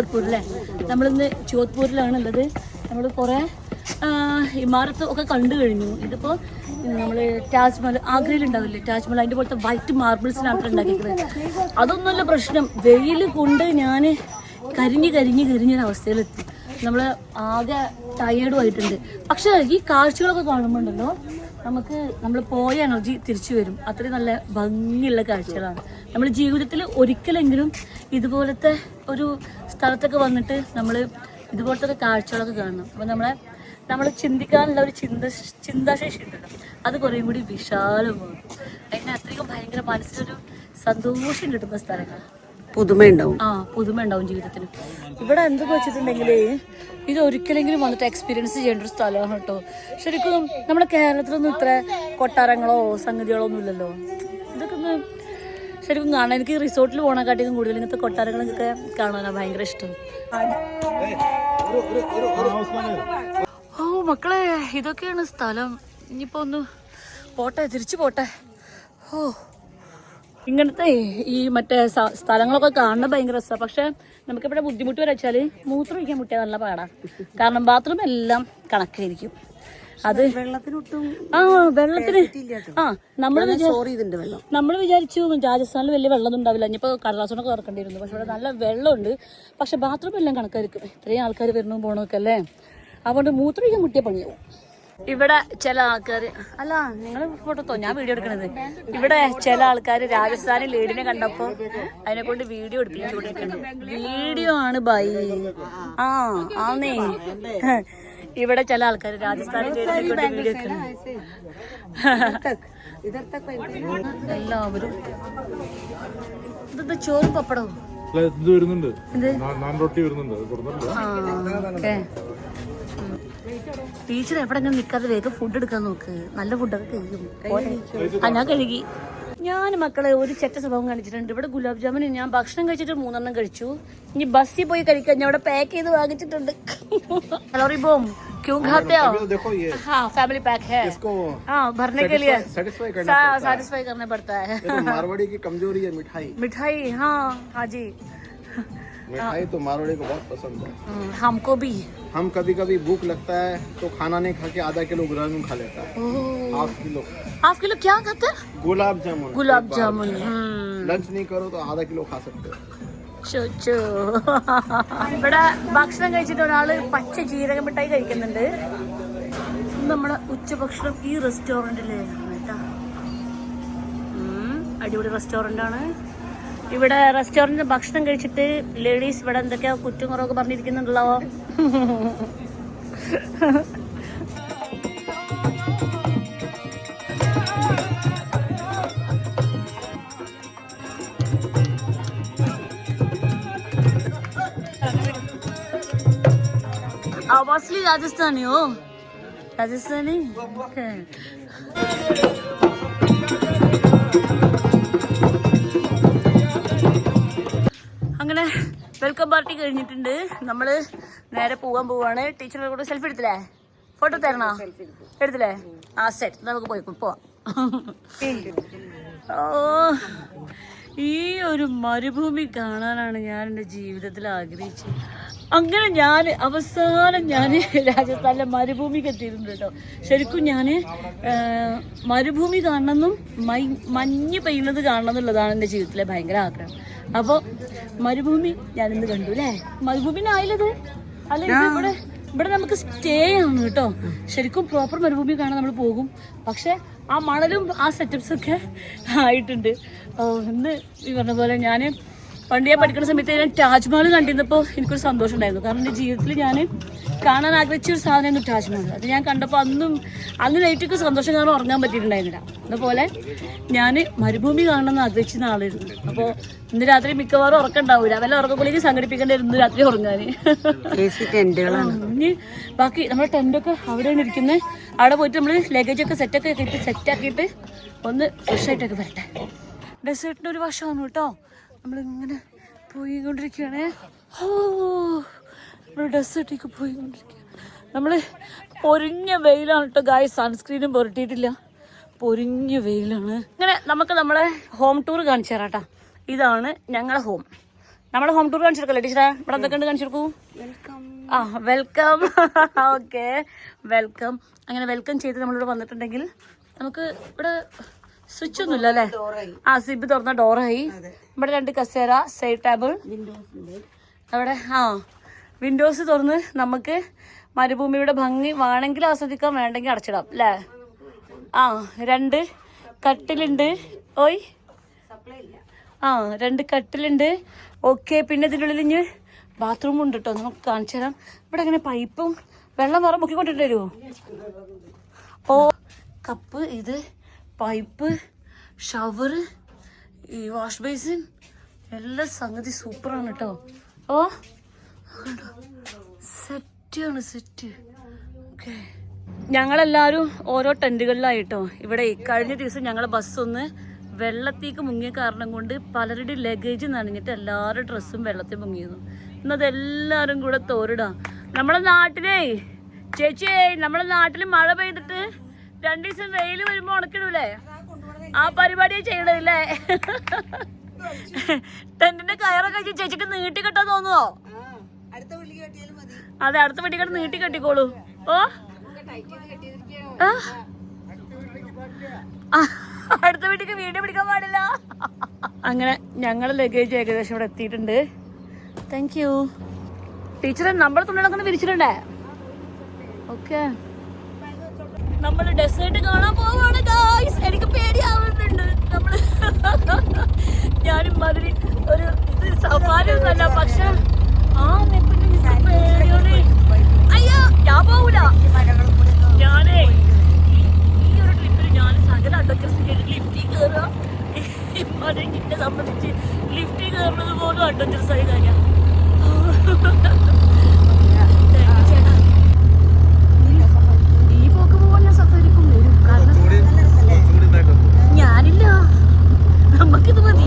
ജോധ്പൂർ അല്ലേ? നമ്മളിന്ന് ജോധ്പൂരിലാണ് ഉള്ളത് നമ്മൾ കുറേ ഇമാരത്ത് ഒക്കെ കണ്ടു കഴിഞ്ഞു. ഇതിപ്പോൾ നമ്മൾ താജ്മഹൽ ആഗ്രയിൽ ഉണ്ടാവില്ലേ താജ്മഹൽ അതിന്റെ പോലത്തെ വൈറ്റ് മാർബിൾസിനാണ് ഉണ്ടാക്കിയിരിക്കുന്നത് അതൊന്നുമല്ല പ്രശ്നം. വെയിൽ കൊണ്ട് ഞാൻ കരിഞ്ഞ് കരിഞ്ഞ് കരിഞ്ഞൊരവസ്ഥയിലെത്തി നമ്മൾ ആകെ ടയേർഡും ആയിട്ടുണ്ട്. പക്ഷേ ഈ കാഴ്ചകളൊക്കെ കാണുമ്പോണ്ടല്ലോ നമുക്ക് നമ്മൾ പോയ എനർജി തിരിച്ചു വരും. അത്രയും നല്ല ഭംഗിയുള്ള കാഴ്ചകളാണ്. നമ്മൾ ജീവിതത്തിൽ ഒരിക്കലെങ്കിലും ഇതുപോലത്തെ ഒരു സ്ഥലത്തൊക്കെ വന്നിട്ട് നമ്മൾ ഇതുപോലത്തെ കാഴ്ചകളൊക്കെ കാണണം. അപ്പോൾ നമ്മളെ നമ്മൾ ചിന്തിക്കാനുള്ള ഒരു ചിന്ത ചിന്താശേഷി ഉണ്ടല്ലോ. അത് കുറേ കൂടി വിശാലമാകും. അതിന് അത്രയും ഭയങ്കര മനസ്സിനൊരു സന്തോഷം കിട്ടുന്ന സ്ഥലങ്ങളാണ്. പുതുമയുണ്ടാവും. ആ പുതുമ ഉണ്ടാവും ജീവിതത്തിന്. ഇവിടെ എന്തൊക്കെ വെച്ചിട്ടുണ്ടെങ്കിൽ ഇത് ഒരിക്കലെങ്കിലും വന്നിട്ട് എക്സ്പീരിയൻസ് ചെയ്യേണ്ട ഒരു സ്ഥലമാണ് കേട്ടോ. ശരിക്കും നമ്മുടെ കേരളത്തിലൊന്നും ഇത്ര കൊട്ടാരങ്ങളോ സംഗതികളോ ഒന്നും ഇല്ലല്ലോ ഇതൊക്കെ ഒന്ന് ശരിക്കും കാണാൻ എനിക്ക് റിസോർട്ടിൽ പോകണക്കാട്ടിയും കൂടുതൽ ഇങ്ങനത്തെ കൊട്ടാരങ്ങളൊക്കെ കാണാനാണ് ഭയങ്കര ഇഷ്ടം. ഓ മക്കളെ ഇതൊക്കെയാണ് സ്ഥലം. ഇനിയിപ്പോ ഒന്ന് പോട്ടെ തിരിച്ചു പോട്ടെ. ഓ ഇങ്ങനത്തെ ഈ മറ്റേ സ്ഥലങ്ങളൊക്കെ കാണുന്ന ഭയങ്കര രസമാണ് പക്ഷെ നമുക്കിവിടെ ബുദ്ധിമുട്ട് വരച്ചാൽ മൂത്രം ഒഴിക്കാൻ മുട്ടിയാൽ നല്ല പാടാണ് കാരണം ബാത്റൂം എല്ലാം കണക്കായിരിക്കും. അത് ആ വെള്ളത്തിന് ആ നമ്മൾ നമ്മൾ വിചാരിച്ചു രാജസ്ഥാനിൽ വലിയ വെള്ളം ഉണ്ടാവില്ല. ഇനിയിപ്പോൾ കടലാസോണൊക്കെ തുറക്കേണ്ടിയിരുന്നു പക്ഷെ ഇവിടെ നല്ല വെള്ളമുണ്ട്. പക്ഷെ ബാത്റൂം എല്ലാം കണക്കായിരിക്കും. ഇത്രയും ആൾക്കാർ വരണം പോകണമൊക്കെ അല്ലേ? അതുകൊണ്ട് മൂത്രം ഒഴിക്കാൻ മുട്ടിയ പണിയാവും. ഇവിടെ ചില ആൾക്കാർ അല്ല നിങ്ങൾ ഫോട്ടോ ഞാൻ വീഡിയോ എടുക്കണത്. ഇവിടെ ചില ആൾക്കാർ രാജസ്ഥാനിൽ ലേഡിനെ കണ്ടപ്പോ അതിനെ കൊണ്ട് വീഡിയോ എടുപ്പിച്ചുകൊണ്ടിരിക്കുന്നുണ്ട്. വീഡിയോ ആണ് ബൈ. ആ ആന്നേ. ഇവിടെ ചില ആൾക്കാർ രാജസ്ഥാനിൽ എല്ലാവരും. ഇതെന്താ ചോറും പപ്പടവും? ഇത് വരുന്നുണ്ട്? നാൻ റൊട്ടി വരുന്നുണ്ട്. ടീച്ചർ എവിടെ നിക്കാതെ നിൽക്കാതെ വേഗം ഫുഡ് എടുക്കാൻ നോക്ക്. നല്ല ഫുഡൊക്കെ കഴിക്കും. ആ ഞാൻ കഴുകി. ഞാൻ മക്കളെ ഒരു ചെറ്റ സ്വഭാവം കാണിച്ചിട്ടുണ്ട്. ഇവിടെ ഗുലാബ് ജാമുന് ഞാൻ ഭക്ഷണം കഴിച്ചിട്ട് മൂന്നെണ്ണം കഴിച്ചു. ഇനി ബസ്സിൽ പോയി കഴിക്കാൻ ഞാൻ അവിടെ പാക്ക് ചെയ്ത് വാങ്ങിച്ചിട്ടുണ്ട്. കലോറി ബോം क्यों खाते हो हाँ फैमिली पैक है इसको हाँ भरने के लिए करना करना पड़ता है मारवाड़ी की कमजोरी है मिठाई मिठाई जी मिठाई तो मारवाड़ी को बहुत पसंद है हम्म, हमको भी हम कभी कभी भूख लगता है तो खाना नहीं खा के आधा किलो गुलाब जामुन खा लेता है ओह हाफ किलो हाफ किलो क्या खाते हैं गुलाब जामुन गुलाब एक बार जामुन में। हम्म लंच नहीं करो तो आधा किलो खा सकते हो ചോ, ചോ. ഇവിടെ ഭക്ഷണം കഴിച്ചിട്ട് ഒരാള് പച്ച ജീരക മിഠായി കഴിക്കുന്നുണ്ട് നമ്മളെ ഉച്ചഭക്ഷണം ഈ റെസ്റ്റോറൻറ്റില് കേട്ടാ ഉം, അടിപൊളി റെസ്റ്റോറൻ്റ് ആണ് ഇവിടെ റെസ്റ്റോറൻറ്റിൽ ഭക്ഷണം കഴിച്ചിട്ട് ലേഡീസ് ഇവിടെ എന്തൊക്കെയാ കുറ്റം കുറവൊക്കെ പറഞ്ഞിരിക്കുന്നുണ്ടല്ലോ आप असली राजस्थानी हो राजस्थानी വെൽക്കം പാർട്ടി കഴിഞ്ഞിട്ടുണ്ട്. നമ്മൾ നേരെ പോകാൻ പോവാണ്. ടീച്ചറുടെ കൂടെ സെൽഫി എടുത്തില്ലേ? ഫോട്ടോ തരണോ? എടുത്തില്ലേ? ആ സെറ്റ് നമുക്ക് പോയി പോവാം. ഓ ഈ ഒരു മരുഭൂമി കാണാനാണ് ഞാൻ എന്റെ ജീവിതത്തിൽ ആഗ്രഹിച്ചത്. അങ്ങനെ ഞാൻ അവസാനം ഞാൻ രാജസ്ഥാനിലെ മരുഭൂമിക്ക് എത്തിയിട്ടുണ്ട് കേട്ടോ. ശരിക്കും ഞാൻ മരുഭൂമി കാണണമെന്നും മഞ്ഞ് പെയ്യുന്നത് കാണണം എന്നുള്ളതാണ് എന്റെ ജീവിതത്തിലെ ഭയങ്കര ആഗ്രഹം. അപ്പോൾ മരുഭൂമി ഞാനിന്ന് കണ്ടു അല്ലേ മരുഭൂമിനായാലത് അല്ല ഇവിടെ ഇവിടെ നമുക്ക് സ്റ്റേ ആണ് കേട്ടോ. ശരിക്കും പ്രോപ്പർ മരുഭൂമി കാണാൻ നമ്മൾ പോകും. പക്ഷെ ആ മണലും ആ സെറ്റപ്സ് ഒക്കെ ആയിട്ടുണ്ട്. ഇന്ന് ഈ പറഞ്ഞ പോലെ ഞാൻ പണ്ട് ഞാൻ പഠിക്കുന്ന സമയത്ത് ഞാൻ താജ്മഹൽ കണ്ടിരുന്നപ്പോൾ എനിക്കൊരു സന്തോഷം ഉണ്ടായിരുന്നു കാരണം എന്റെ ജീവിതത്തിൽ ഞാൻ കാണാൻ ആഗ്രഹിച്ച ഒരു സാധനമായിരുന്നു താജ്മഹൽ അത് ഞാൻ കണ്ടപ്പോൾ അന്നും അന്ന് നൈറ്റൊക്കെ സന്തോഷം കാരണം ഉറങ്ങാൻ പറ്റിയിട്ടുണ്ടായിരുന്നില്ല. അതുപോലെ ഞാൻ മരുഭൂമി കാണണമെന്ന് ആഗ്രഹിച്ചിരുന്ന ആളായിരുന്നു. അപ്പോൾ ഇന്ന് രാത്രി മിക്കവാറും ഉറക്കം ഉണ്ടാവില്ല വല്ല ഉറക്കക്കുള്ളിലേക്ക് സംഘടിപ്പിക്കേണ്ടായിരുന്നു ഇന്ന് രാത്രി ഉറങ്ങാൻ ഇനി ബാക്കി നമ്മുടെ ടെന്റൊക്കെ അവിടെയാണ് ഇരിക്കുന്നത് അവിടെ പോയിട്ട് നമ്മൾ ലഗേജൊക്കെ സെറ്റൊക്കെ ഇട്ട് സെറ്റാക്കിയിട്ട് ഒന്ന് ഫ്രഷ് ആയിട്ടൊക്കെ വരട്ടെ. ഡെസേർട്ടിന്റെ ഒരു വശമാണ് കേട്ടോ. നമ്മളിങ്ങനെ പോയിക്കൊണ്ടിരിക്കുകയാണ്. ഓ നമ്മൾ ഡെസേർട്ടേക്ക് പോയിക്കൊണ്ടിരിക്കുക നമ്മൾ പൊരിഞ്ഞ വെയിലാണ് കേട്ടോ ഗായ് സൺസ്ക്രീനും പുരട്ടിയിട്ടില്ല. പൊരിഞ്ഞ വെയിലാണ്. ഇങ്ങനെ നമുക്ക് നമ്മളെ ഹോം ടൂർ കാണിച്ചു തരാം കേട്ടോ ഇതാണ് ഞങ്ങളെ ഹോം നമ്മളെ ഹോം ടൂർ കാണിച്ചെടുക്കല്ലേ ടീച്ചറെ? ഇവിടെ എന്തൊക്കെ ഉണ്ട് കാണിച്ചെടുക്കൂ വെൽക്കം ആ വെൽക്കം ഓക്കെ വെൽക്കം അങ്ങനെ വെൽക്കം ചെയ്ത് നമ്മളിവിടെ വന്നിട്ടുണ്ടെങ്കിൽ നമുക്ക് ഇവിടെ സ്വിച്ച് ഒന്നുമില്ല അല്ലേ? ആ സിബ് തുറന്ന ഡോറായി ഇവിടെ രണ്ട് കസേര സൈഡ് ടേബിൾ അവിടെ ആ. വിൻഡോസ് തുറന്ന് നമുക്ക് മരുഭൂമിയുടെ ഭംഗി വേണമെങ്കിൽ ആസ്വദിക്കാം വേണ്ടെങ്കിൽ അടച്ചിടാം അല്ലേ? ആ രണ്ട് കട്ടിലുണ്ട്. ഓയ്. ആ രണ്ട് കട്ടിലുണ്ട്. ഓക്കെ പിന്നെ ഇതിനുള്ളിൽ ഇനി ബാത്റൂം ഉണ്ട് കേട്ടോ നമുക്ക് കാണിച്ചു തരാം. ഇവിടെ അങ്ങനെ പൈപ്പും വെള്ളം വേറെ മുക്കിക്കൊണ്ടിട്ട് വരുമോ ഓ കപ്പ് ഇത് പൈപ്പ് ഷവർ ഈ വാഷ് ബേസിൻ. എല്ലാ സംഗതി സൂപ്പറാണ് കേട്ടോ ഓ സെറ്റാണ് ഞങ്ങളെല്ലാവരും ഓരോ ടെന്റുകളിലായിട്ടോ ഇവിടെ കഴിഞ്ഞ ദിവസം ഞങ്ങളെ ബസ് ഒന്ന് വെള്ളത്തേക്ക് മുങ്ങിയ കാരണം കൊണ്ട് പലരുടെ ലഗേജ് നനഞ്ഞിട്ട് എല്ലാവരുടെ ഡ്രസ്സും വെള്ളത്തിൽ മുങ്ങിയിരുന്നു. എന്നതെല്ലാവരും കൂടെ തോരിടാം. നമ്മളെ നാട്ടിലേ ചേച്ചിയേ നമ്മളെ നാട്ടിൽ മഴ പെയ്തിട്ട് രണ്ടു ദിവസം വെയിൽ വരുമ്പോൾ ഉണക്കിടൂലേ? ആ പരിപാടിയെ ചെയ്യണില്ലേ ടെന്റിന്റെ കയറൊക്കെ ചേച്ചിക്ക് നീട്ടി കെട്ടാൻ തോന്നുവോ? അതെ അടുത്ത വെട്ടിക്കട്ട് നീട്ടി കെട്ടിക്കോളൂ. ഓ? അടുത്ത വീട്ടിക്ക് വീണ്ടും പിടിക്കാൻ പാടില്ല. അങ്ങനെ ഞങ്ങൾ ലഗേജ് ഏകദേശം ഇവിടെ എത്തിയിട്ടുണ്ട്. താങ്ക് യു ടീച്ചറെ നമ്മുടെ തുണികളൊക്കെ ഒന്ന് വിരിച്ചിട്ടുണ്ടേ ഓക്കെ നമ്മൾ ഡെസേർട്ട് കാണാൻ പോവാണ് ഗായ്സ് എനിക്ക് പേടിയാവുന്നുണ്ട്. നമ്മൾ ഞാനും മാതിരി ഒരു ഇത് സഫാരി ഒന്നല്ല പക്ഷെ എന്നെ സംബന്ധിച്ച് ലിഫ്റ്റിൽ കയറുന്നത് പോലും അഡ്വഞ്ചേഴ്സ് ആയി കാര്യം. ഞാനില്ല. നമുക്കിത് മതി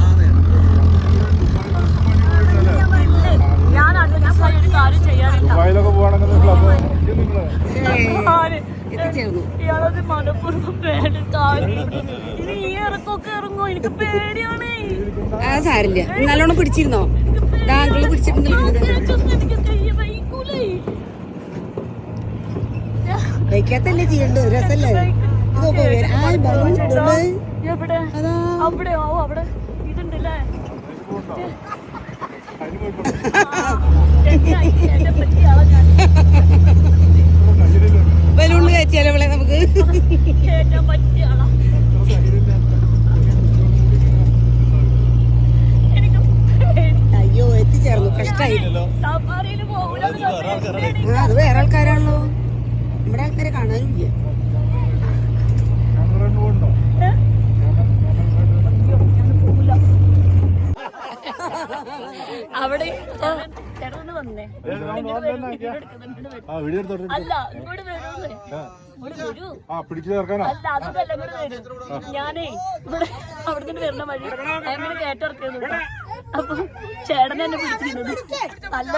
ഞാൻ അഡ്വഞ്ചേഴ്സ് ആയി ഒരു കാര്യം ചെയ്യാറില്ല ദുബായിലൊക്കെ പോവാണെങ്കിൽ ആര്? എത്തിച്ചേർന്നു ഇയാളത് മനഃപൂർവം പേടി കാര്യം ഇനി ഈ ഇറക്കമൊക്കെ ഇറങ്ങോ എനിക്ക് പേടിയാണേ സാരില്ല നല്ലോണം പിടിച്ചിരുന്നോ? താങ്കൾ പിടിച്ചിട്ടുണ്ടല്ലേ ചെയ്യണ്ടത്? രസല്ലേ? ഇതൊക്കെ വേ- ആ ഭംഗിയുണ്ട്. എവിടെ അതാ അവിടെ ഓ അവിടെ ഇതുണ്ടല്ലേ എന്നെ പറ്റിയ ആളെ ഞാൻ ബലൂണിൽ കയറ്റിയാലോ ഇവിടെ നമുക്ക് കേറ്റാൻ പറ്റിയ ആളാ എനിക്ക് പേടി. അയ്യോ എത്തിച്ചേർന്നു കഷ്ടായി സഫാരിയിൽ പോകൂലെന്ന് പറഞ്ഞാ ആ അത് വേറെ ആൾക്കാരാണല്ലോ നമ്മുടെ ആൾക്കാരെ കാണാനില്ല അവിടെ ചേട്ടന് വന്നേ ആ വീഡിയോ എടുത്തോട്ടെ അല്ല വരൂ ആ. പിടിച്ചു ചേർക്കാനാ? അല്ല അതൊന്നല്ല ഇങ്ങോട്ട് വരും. ഞാനേ ഇവിടെ അവിടെ നിന്ന് വരുന്ന വഴി അങ്ങനെ കയറ്റിറക്കിയത് അപ്പൊ ചേട്ടനെ എന്നെ പിടിച്ചിരുന്നത്. അല്ല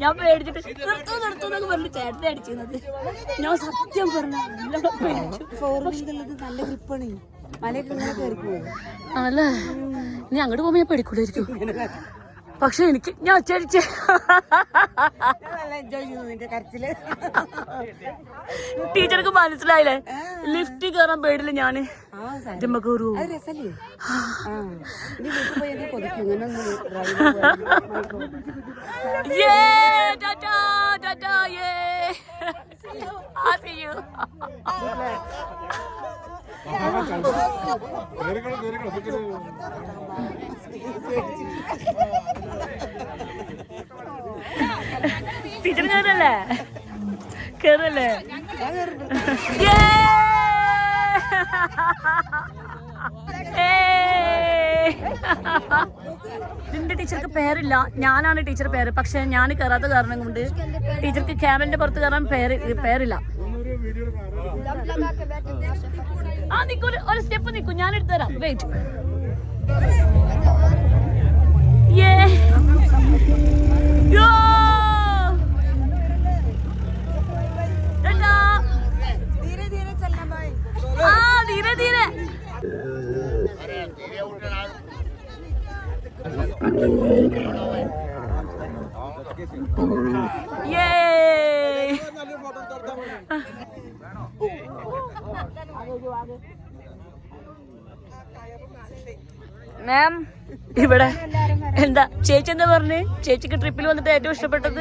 ഞാൻ പേടിച്ചിട്ട് നിർത്തൂ നിർത്തൂ എന്നൊക്കെ പറഞ്ഞു ചേട്ടനെ അടിച്ചിരുന്നത്. ഞാൻ സത്യം പറഞ്ഞു നല്ല ഗ്രിപ്പാണ് മലയൊക്കെ ആണല്ലേ ഇനി അങ്ങോട്ട് പോകുമ്പോ ഞാൻ പേടിക്കൂടായിരിക്കും പക്ഷെ എനിക്ക് ഞാൻ ചേച്ചി ടീച്ചർക്ക് മനസ്സിലായില്ലേ? ലിഫ്റ്റ് കയറാൻ പേടില്ല ഞാൻ. ആ സാരി. ഇതിമ്മ കയറൂ അത് രസല്ലേ? ആ. ടീച്ചർ കയറല്ലേ കയറല്ലേ നിന്റെ ടീച്ചർക്ക് പേരില്ല. ഞാനാണ് ടീച്ചർ പേര്. പക്ഷെ ഞാൻ കയറാത്ത കാരണം കൊണ്ട് ടീച്ചർക്ക് ക്യാബിന്റെ പുറത്ത് കയറാൻ പേര് പേരില്ല. ആ നിക്കൂ ഒരു- സ്റ്റെപ്പ് നിക്കൂ ഞാൻ വെയിറ്റ്. ആ ധീരെ ധീരെ. Yay! മാം ഇവിടെ എന്താ ചേച്ചി എന്താ പറഞ്ഞു? ചേച്ചിക്ക് ട്രിപ്പിൽ വന്നിട്ട് ഏറ്റവും ഇഷ്ടപ്പെട്ടത്?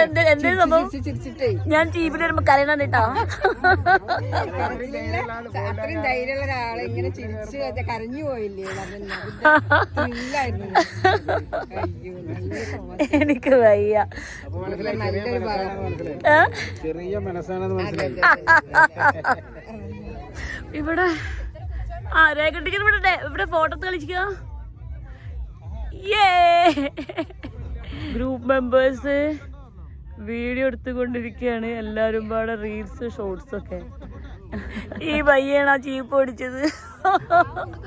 എന്ത്- എന്തേ സംഭവം? ചിരിച്ചിട്ടേ. ഞാൻ ടി വിയിൽ വരുമ്പോ കരയണം കേട്ടാ അത്രയും ധൈര്യമുള്ള ഒരാളെ ഇങ്ങനെ ചിരിച്ചു കരഞ്ഞു പോയില്ലേ? എനിക്ക് വയ്യ. നല്ലൊരു ഭാഗം ഏ? ചെറിയ മനസ്സാണെന്ന് മനസ്സിലായി. ഇവിടെ ആ രേഖട്ടിക്ക് ഇവിടെ ഇവിടെ ഫോട്ടോ കളിക്കുക ഗ്രൂപ്പ് മെമ്പേഴ്സ് വീഡിയോ എടുത്തുകൊണ്ടിരിക്കുകയാണ്. എല്ലാവരും പാടെ റീൽസ് ഷോർട്സ് ഒക്കെ. ഈ പയ്യാണ് ആ ചീപ്പ് ഓടിച്ചത്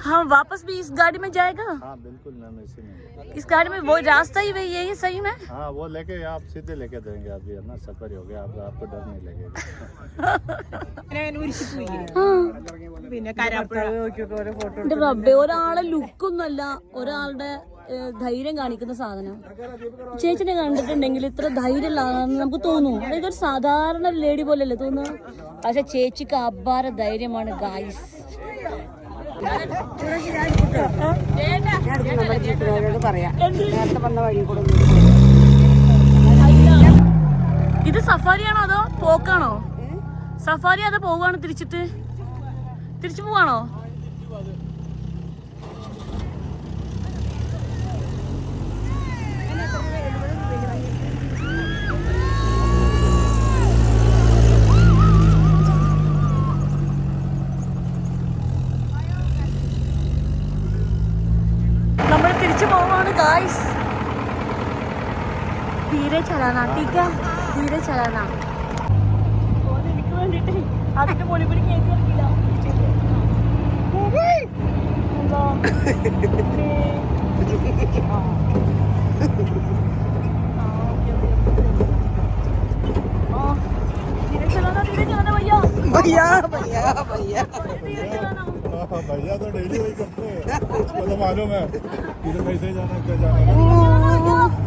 हाँ वापस भी इस गाड़ी में जाएगा हाँ बिल्कुल मैम इसी में इस गाड़ी में वो रास्ता ही वही है ये सही में हाँ वो लेके आप सीधे लेके देंगे अभी है ना सफर ही हो गया आप आपको डर नहीं लगेगा എന്റെ റബ്ബെ ഒരാളെ ലുക്കൊന്നുമല്ല ഒരാളുടെ ഏഹ്, ധൈര്യം കാണിക്കുന്ന സാധനം ചേച്ചിനെ കണ്ടിട്ടുണ്ടെങ്കിൽ ഇത്ര ധൈര്യമുള്ള ആളാണെന്ന് നമുക്ക് തോന്നും അതായത് ഒരു സാധാരണ ലേഡി പോലെയല്ലേ തോന്നുക പക്ഷെ ചേച്ചിക്ക് അപാര ധൈര്യമാണ് ഗായ്സ് ഇത് സഫാരിയാണോ അതോ പോക്കാണോ? സഫാരി അതോ പോവാണോ തിരിച്ചിട്ട്? തിരിച്ചു പോവാണോ? धीरे चलाना ठीक है धीरे चलाना എനിക്ക് വേണ്ടിട്ട് അതിന്റെ പൊടി പൊടി കേക്ക് കളിക്കില്ല धीरे चलाना धीरे चलाना भैया भैया भैया भैया धीरे चलाना हाँ, भैया तो डेली वही करते हैं उसको तो मालूम है इधर कैसे जाना क्या जाना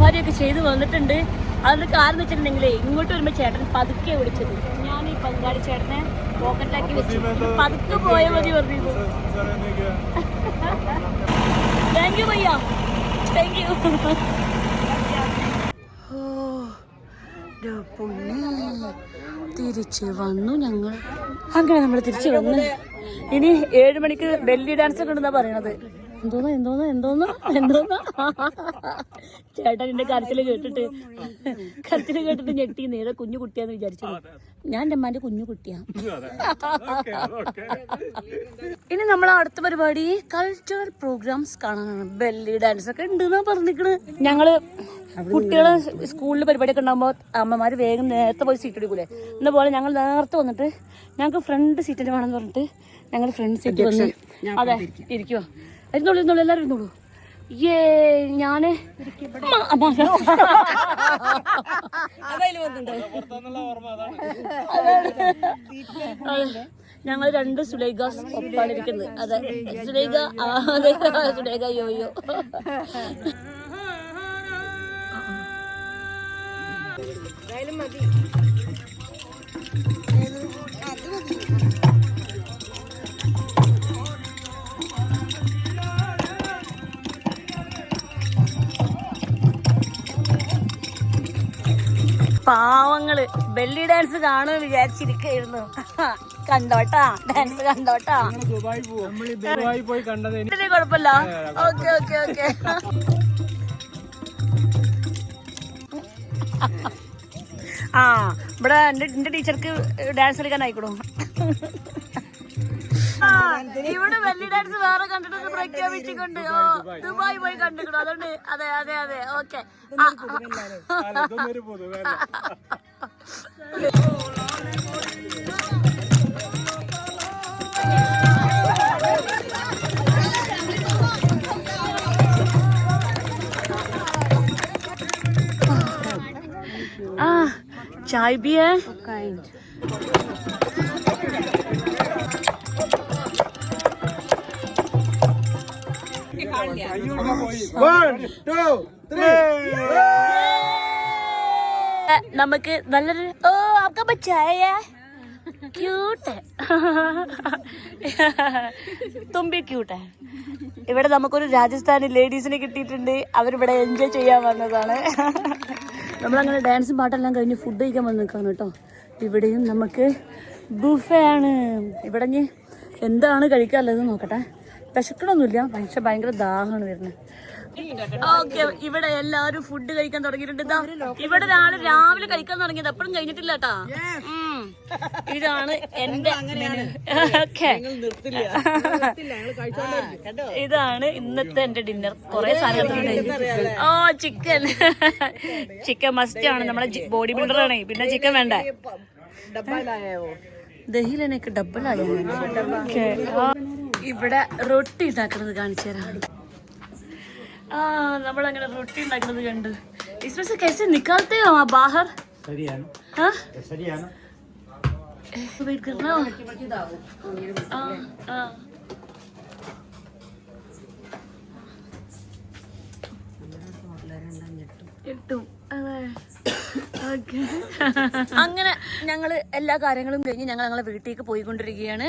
സഫാരിയൊക്കെ ചെയ്ത് വന്നിട്ടുണ്ട്. അതിന് കാരണം വെച്ചിട്ടുണ്ടെങ്കിൽ ഇങ്ങോട്ട് വരുമ്പോ ചേട്ടൻ പതുക്കെ വിളിച്ചത്. ഞാൻ ഈ പങ്കാളി ചേട്ടനെ പോക്കറ്റിലാക്കി വെച്ചു. പതുക്കെ പോയ മതി പറഞ്ഞു താങ്ക് യു ഭയ്യ താങ്ക് യു തിരിച്ചു വന്നു ഞങ്ങൾ. അങ്ങനെ നമ്മൾ തിരിച്ചു വന്നു. ഇനി ഏഴ് മണിക്ക് ഡൽഹി ഡാൻസ് ഒക്കെ ഉണ്ടെന്നാ പറയണത്. എന്തോന്നാ എന്തോന്നാ എന്തോന്നാ എന്തോന്നാ? ചേട്ടൻ എന്റെ കരച്ചിൽ കേട്ടിട്ട് കരച്ചിൽ കേട്ടിട്ട് ഞെട്ടി. നേരെ കുഞ്ഞു കുട്ടിയാന്ന് വിചാരിച്ചു ഞാൻ എന്റെ അമ്മാന്റെ കുഞ്ഞു കുട്ടിയാ. ഇനി നമ്മളെ അടുത്ത പരിപാടി കൾച്ചറൽ പ്രോഗ്രാംസ് കാണാനാണ്. ബെല്ലി ഡാൻസ് ഒക്കെ ഉണ്ട് എന്നാ പറഞ്ഞിരിക്കണ്. ഞങ്ങൾ കുട്ടികളെ സ്കൂളിൽ പരിപാടിയൊക്കെ ഉണ്ടാകുമ്പോൾ അമ്മമാര് വേഗം നേരത്തെ പോയി സീറ്റ് എടുക്കൂലേ? എന്ന പോലെ ഞങ്ങൾ നേരത്തെ വന്നിട്ട് ഞങ്ങൾക്ക് ഫ്രണ്ട് സീറ്റിന് വേണമെന്ന് പറഞ്ഞിട്ട് ഞങ്ങൾ ഫ്രണ്ട് സീറ്റ് വന്ന് അതെ ഇരിക്കുവോ. ഇരുന്നോളൂ ഇരുന്നോളൂ എല്ലാവരും ഇരുന്നോളൂ. ഏ ഞാൻ. ഞങ്ങൾ രണ്ട് സുലൈഖാസ് ഒപ്പാണ് ഇരിക്കുന്നത്. അതെ. സുലൈഖ യോയോ അതെ. സുലൈഖ യോയോ അയ്യോ. ബെല്ലി ഡാൻസ് കാണും വിചാരിച്ചിരിക്കുന്നു കണ്ടോട്ടാ ഡാൻസ് കണ്ടോട്ടാ. ദുബായി പോയി കണ്ടത് കുഴപ്പമില്ല. Okay okay okay. ആ ഇവിടെ എന്റെ എന്റെ ടീച്ചർക്ക് ഡാൻസ് കളിക്കാൻ ആയിക്കണു ആ, ഇവിടെ വെള്ളി ഡാൻസ് വേറെ കണ്ടിട്ട് പ്രഖ്യാപിച്ചുകൊണ്ട് ഓ ദുബായ് പോയി കണ്ടിട്ടുണ്ട്? അതുകൊണ്ട് അതെ അതെ അതെ. ഓക്കെ. ആ चाय भी है. One, two, three. നമുക്ക് നല്ലൊരു ഓ ആക്ക ചായ. ക്യൂട്ട്. തുമ്പി ക്യൂട്ട്. ഇവിടെ നമുക്കൊരു രാജസ്ഥാനി ലേഡീസിനെ കിട്ടിയിട്ടുണ്ട്. അവരിവിടെ എൻജോയ് ചെയ്യാൻ വന്നതാണ്. നമ്മളങ്ങനെ ഡാൻസും പാട്ടെല്ലാം കഴിഞ്ഞ് ഫുഡ് കഴിക്കാൻ വന്നു നിൽക്കാണ് കേട്ടോ. ഇവിടെയും നമുക്ക് ബുഫേ ആണ് ഇവിടെ എന്താണ് കഴിക്കാനുള്ളത് നോക്കട്ടെ. വിശക്കണമൊന്നുമില്ല. പക്ഷെ ഭയങ്കര ദാഹമാണ് വരുന്നത്. ഓക്കെ ഇവിടെ എല്ലാരും ഫുഡ് കഴിക്കാൻ തുടങ്ങിയിട്ടുണ്ട്. ഇവിടെ ഒരാൾ രാവിലെ കഴിക്കാൻ തുടങ്ങിയത്. എപ്പോഴും കഴിഞ്ഞിട്ടില്ല കേട്ടാ. ഇതാണ് എന്റെ ഓക്കെ. ഇതാണ് ഇന്നത്തെ എന്റെ ഡിന്നർ കൊറേ സാധനങ്ങൾ ഓ ചിക്കൻ ചിക്കൻ മസ്റ്റ് ആണ്. നമ്മളെ ബോഡി ബിൽഡർ ആണ്. പിന്നെ ചിക്കൻ വേണ്ട. ദഹിലെനക്ക് ഡബിളായി ഇവിടെ റൊട്ടി ഉണ്ടാക്കുന്നത് കാണിച്ചു തരാം. നമ്മളങ്ങനെ റൊട്ടി ഉണ്ടാക്കുന്നത് കണ്ടു इसमें से कैसे निकालते हो आप बाहर हाँ वेट करना हाँ हाँ കിട്ടും അതെ ഓക്കെ അങ്ങനെ ഞങ്ങൾ എല്ലാ കാര്യങ്ങളും കഴിഞ്ഞ് ഞങ്ങൾ ഞങ്ങളെ വീട്ടിലേക്ക് പോയിക്കൊണ്ടിരിക്കുകയാണ്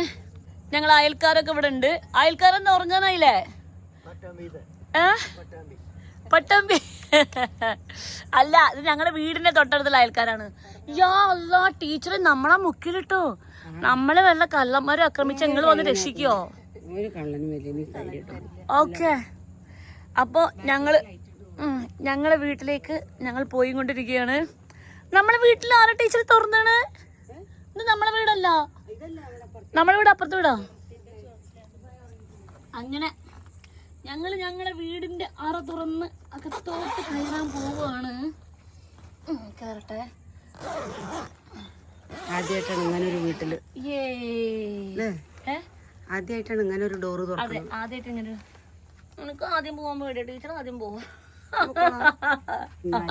ഞങ്ങൾ അയൽക്കാരൊക്കെ ഇവിടെ ഉണ്ട് അയൽക്കാരെന്ന് ഉറങ്ങാനായില്ലേ ഏ? പട്ടാമ്പി അല്ല ഇത് ഞങ്ങളുടെ വീടിന്റെ തൊട്ടടുത്തുള്ള അയൽക്കാരാണ്. യാ അല്ല ടീച്ചറെ നമ്മളെ മുക്കിലിട്ടോ. നമ്മളെ വല്ല കള്ളന്മാരെ ആക്രമിച്ച് നിങ്ങൾ വന്ന് രക്ഷിക്കോ? ഓക്കെ. അപ്പോ ഞങ്ങൾ ഞങ്ങളെ വീട്ടിലേക്ക് ഞങ്ങൾ പോയി കൊണ്ടിരിക്കുകയാണ് നമ്മളെ വീട്ടിൽ ആരാ ടീച്ചർ തുറന്നാണ്? ഇത് നമ്മളെ വീടല്ല. നമ്മളെ വീട് അപ്പുറത്തെ വീടാ? അങ്ങനെ ഞങ്ങൾ ഞങ്ങളുടെ വീടിന്റെ അറ തുറന്ന് അകത്തോട്ട് കയറാൻ പോവാണ്. കയറട്ടെ ആദ്യമായിട്ടാണ് ഇങ്ങനെ ഒരു വീട്ടിൽ. ആദ്യമായിട്ടാണ് ഇങ്ങനെ ഒരു ഡോറ് അതെ ആദ്യമായിട്ട് ഇങ്ങനെ നിനക്ക് ആദ്യം പോകാൻ പേടിയ ടീച്ചർ ആദ്യം പോവാ.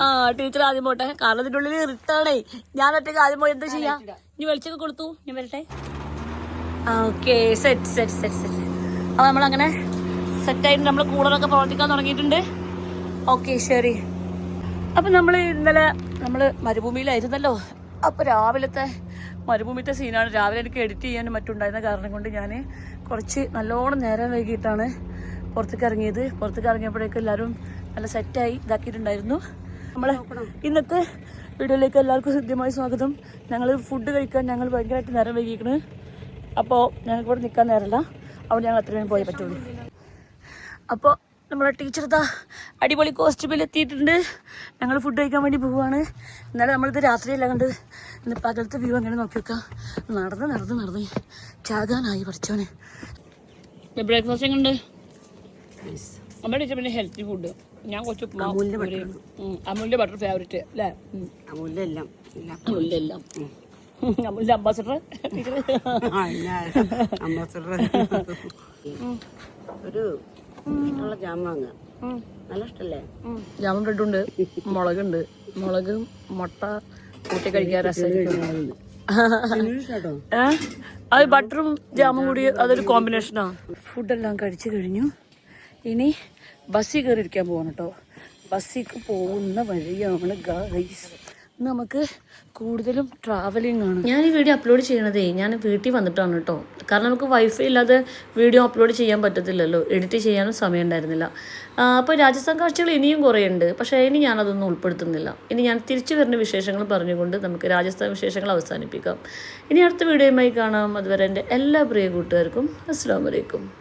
ആ. ടീച്ചർ ആദ്യം പോട്ടെ. കാരണം ഇതിന്റെ ഉള്ളിൽ റിട്ടാണേ ഞാൻ ഒറ്റയ്ക്ക് ആദ്യം പോയി എന്താ ചെയ്യാ? ഇനി വെളിച്ചൊക്കെ കൊടുത്തു. ഞാൻ വരട്ടെ. Okay. Set set set set. അപ്പൊ നമ്മളങ്ങനെ സെറ്റായിട്ട് നമ്മൾ കൂളറൊക്കെ പ്രവർത്തിക്കാൻ തുടങ്ങിയിട്ടുണ്ട്. ഓക്കെ ശരി. അപ്പൊ നമ്മൾ ഇന്നലെ നമ്മൾ മരുഭൂമിയിലായിരുന്നല്ലോ. അപ്പൊ രാവിലത്തെ മരുഭൂമിത്തെ സീനാണ് രാവിലെ എനിക്ക് എഡിറ്റ് ചെയ്യാനും മറ്റുണ്ടായിരുന്ന കാരണം കൊണ്ട് ഞാൻ കുറച്ച് നല്ലോണം നേരം വൈകിട്ടാണ് പുറത്തേക്ക് ഇറങ്ങിയത്. പുറത്തേക്ക് ഇറങ്ങിയപ്പോഴേക്കും എല്ലാവരും നല്ല സെറ്റായി ഇതാക്കിയിട്ടുണ്ടായിരുന്നു. നമ്മൾ ഇന്നത്തെ വീഡിയോയിലേക്ക് എല്ലാവർക്കും ഹൃദ്യമായി സ്വാഗതം. ഞങ്ങൾ ഫുഡ് കഴിക്കാൻ ഞങ്ങൾ ഭയങ്കരമായിട്ട് നേരം വൈകിക്കണ്. അപ്പോൾ ഞങ്ങൾക്ക് ഇവിടെ നിൽക്കാൻ നേരമല്ല അവിടെ ഞങ്ങൾ അത്രയും പോയേ പറ്റുള്ളൂ. അപ്പോൾ നമ്മളെ ടീച്ചർ ഇതാ അടിപൊളി കോസ്റ്റ്യൂമിൽ എത്തിയിട്ടുണ്ട് ഞങ്ങൾ ഫുഡ് കഴിക്കാൻ വേണ്ടി പോവുകയാണ് എന്നാലും നമ്മളിത് രാത്രിയല്ല കണ്ട് ഇന്ന് പകലത്തെ വ്യൂ അങ്ങനെ നോക്കി വെക്കാം? നടന്ന് നടന്ന് നടന്ന് ചാകാനായി പറിച്ചോനെ ബ്രേക്ക്ഫാസ്റ്റ് എങ്ങുണ്ട് അമ്മ ടീച്ചർ പിന്നെ ഹെൽത്തി ഫുഡ് ഞാൻ കുറച്ച് ഒരു- ബട്ടർ ഫേവറേറ്റ് അല്ലേ. അമൂല്യം എല്ലാം. അമൂലിന്റെ എല്ലാം. അമൂലിന്റെ അംബാസഡർ അംബാസഡർ ഒരു ഇഷ്ടമുള്ള ജാം വാങ്ങുക. നല്ല ഇഷ്ടല്ലേ? ജാം ബ്രെഡ് ഉണ്ട് മുളകുണ്ട്. മുളക് മുട്ട കൂട്ടി കഴിക്കാൻ രസമായിരിക്കും? അത് ബട്ടറും ജാമും കൂടി അതൊരു കോമ്പിനേഷനാ. ഫുഡെല്ലാം കഴിച്ചു കഴിഞ്ഞു. ഇനി ബസ്സിൽ കയറി ഇരിക്കാൻ പോകണം കേട്ടോ. ബസ്സിക്ക് പോകുന്ന വഴിയാണ് ഗൈസ് നമുക്ക് കൂടുതലും ട്രാവലിംഗ് ആണ്. ഞാൻ ഈ വീഡിയോ അപ്ലോഡ് ചെയ്യണതേ ഞാൻ വീട്ടിൽ വന്നിട്ടാണ് കേട്ടോ കാരണം നമുക്ക് വൈഫൈ ഇല്ലാതെ വീഡിയോ അപ്ലോഡ് ചെയ്യാൻ പറ്റത്തില്ലല്ലോ. എഡിറ്റ് ചെയ്യാനും സമയം ഉണ്ടായിരുന്നില്ല. അപ്പോൾ രാജസ്ഥാൻ കാഴ്ചകൾ ഇനിയും കുറേ ഉണ്ട് പക്ഷേ ഇനി ഞാനതൊന്നും ഉൾപ്പെടുത്തുന്നില്ല. ഇനി ഞാൻ തിരിച്ചു വരുന്ന വിശേഷങ്ങൾ പറഞ്ഞുകൊണ്ട് നമുക്ക് രാജസ്ഥാൻ വിശേഷങ്ങൾ അവസാനിപ്പിക്കാം. ഇനി അടുത്ത വീഡിയോയുമായി കാണാം. അതുവരെ എന്റെ എല്ലാ പ്രിയ കൂട്ടുകാർക്കും അസ്സാം വലൈക്കും